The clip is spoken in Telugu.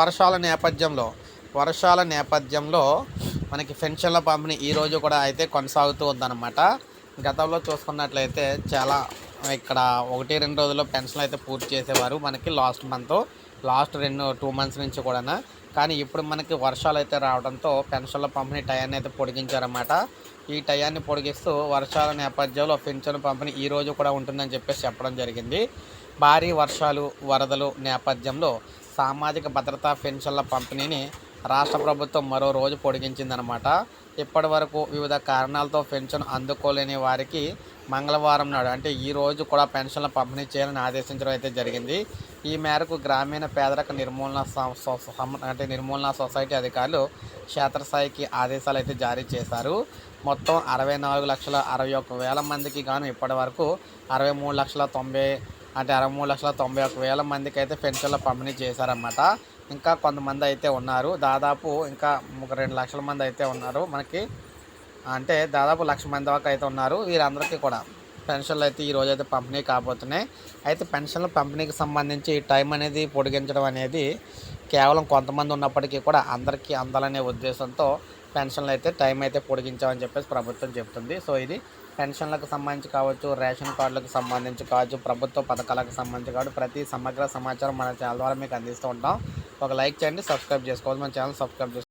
వర్షాల నేపథ్యంలో వర్షాల నేపథ్యంలో మనకి పెన్షన్ల పంపిణీ ఈ రోజు కూడా అయితే కొనసాగుతూ ఉందన్నమాట. గతంలో చూసుకున్నట్లయితే చాలా ఇక్కడ ఒకటి రెండు రోజుల్లో పెన్షన్ అయితే పూర్తి చేసేవారు మనకి లాస్ట్ మంత్ లాస్ట్ రెండు టూ మంత్స్ నుంచి కూడా కానీ ఇప్పుడు మనకి వర్షాలు అయితే రావడంతో పెన్షన్ల పంపిణీ టయాన్ని అయితే పొడిగించారన్నమాట. ఈ టయాన్ని పొడిగిస్తూ వర్షాల నేపథ్యంలో పెన్షన్ పంపిణీ ఈ రోజు కూడా ఉంటుందని చెప్పేసి చెప్పడం జరిగింది. భారీ వర్షాలు వరదలు నేపథ్యంలో సామాజిక భద్రతా పెన్షన్ల పంపిణీని రాష్ట్ర ప్రభుత్వం మరో రోజు పొడిగించిందనమాట ఇప్పటి వరకు వివిధ కారణాలతో పెన్షన్ అందుకోలేని వారికి మంగళవారం నాడు అంటే ఈ రోజు కూడా పెన్షన్ల పంపిణీ చేయాలని ఆదేశించడం అయితే జరిగింది. ఈ మేరకు గ్రామీణ పేదరిక నిర్మూలన అంటే నిర్మూలన సొసైటీ అధికారులు క్షేత్రస్థాయికి ఆదేశాలు అయితే జారీ చేశారు. మొత్తం అరవై నాలుగు లక్షల అరవై ఒక్క వేల మందికి గాను ఇప్పటి వరకు అరవై మూడు లక్షల తొంభై అంటే అరవై మూడు లక్షల తొంభై ఒక వేల మందికి అయితే పెన్షన్ల పంపిణీ చేశారన్నమాట. ఇంకా కొంతమంది అయితే ఉన్నారు. దాదాపు ఇంకా ఒక రెండు లక్షల మంది అయితే ఉన్నారు మనకి. అంటే దాదాపు లక్ష మంది దాకా అయితే ఉన్నారు. వీరందరికీ కూడా పెన్షన్లు అయితే ఈ అయితే పంపిణీ కాబోతున్నాయి. అయితే పెన్షన్ల పంపిణీకి సంబంధించి టైం అనేది పొడిగించడం అనేది కేవలం కొంతమంది ఉన్నప్పటికీ కూడా అందరికీ అందాలనే ఉద్దేశంతో పెన్షన్లు అయితే టైం అయితే పొడిగించామని చెప్పేసి ప్రభుత్వం చెప్తుంది సో ఇది పెన్షన్లకు సంబంధించి కావచ్చు రేషన్ కార్డులకు సంబంధించి కావచ్చు ప్రభుత్వ పథకాలకు సంబంధించి కావచ్చు ప్రతి సమగ్ర సమాచారం మన ఛానల్ ద్వారా మీకు అందిస్తూ ఉంటాం. ఒక లైక్ చేయండి సబ్స్క్రైబ్ చేసుకోవాలి. మన ఛానల్ సబ్స్క్రైబ్ చేసుకోండి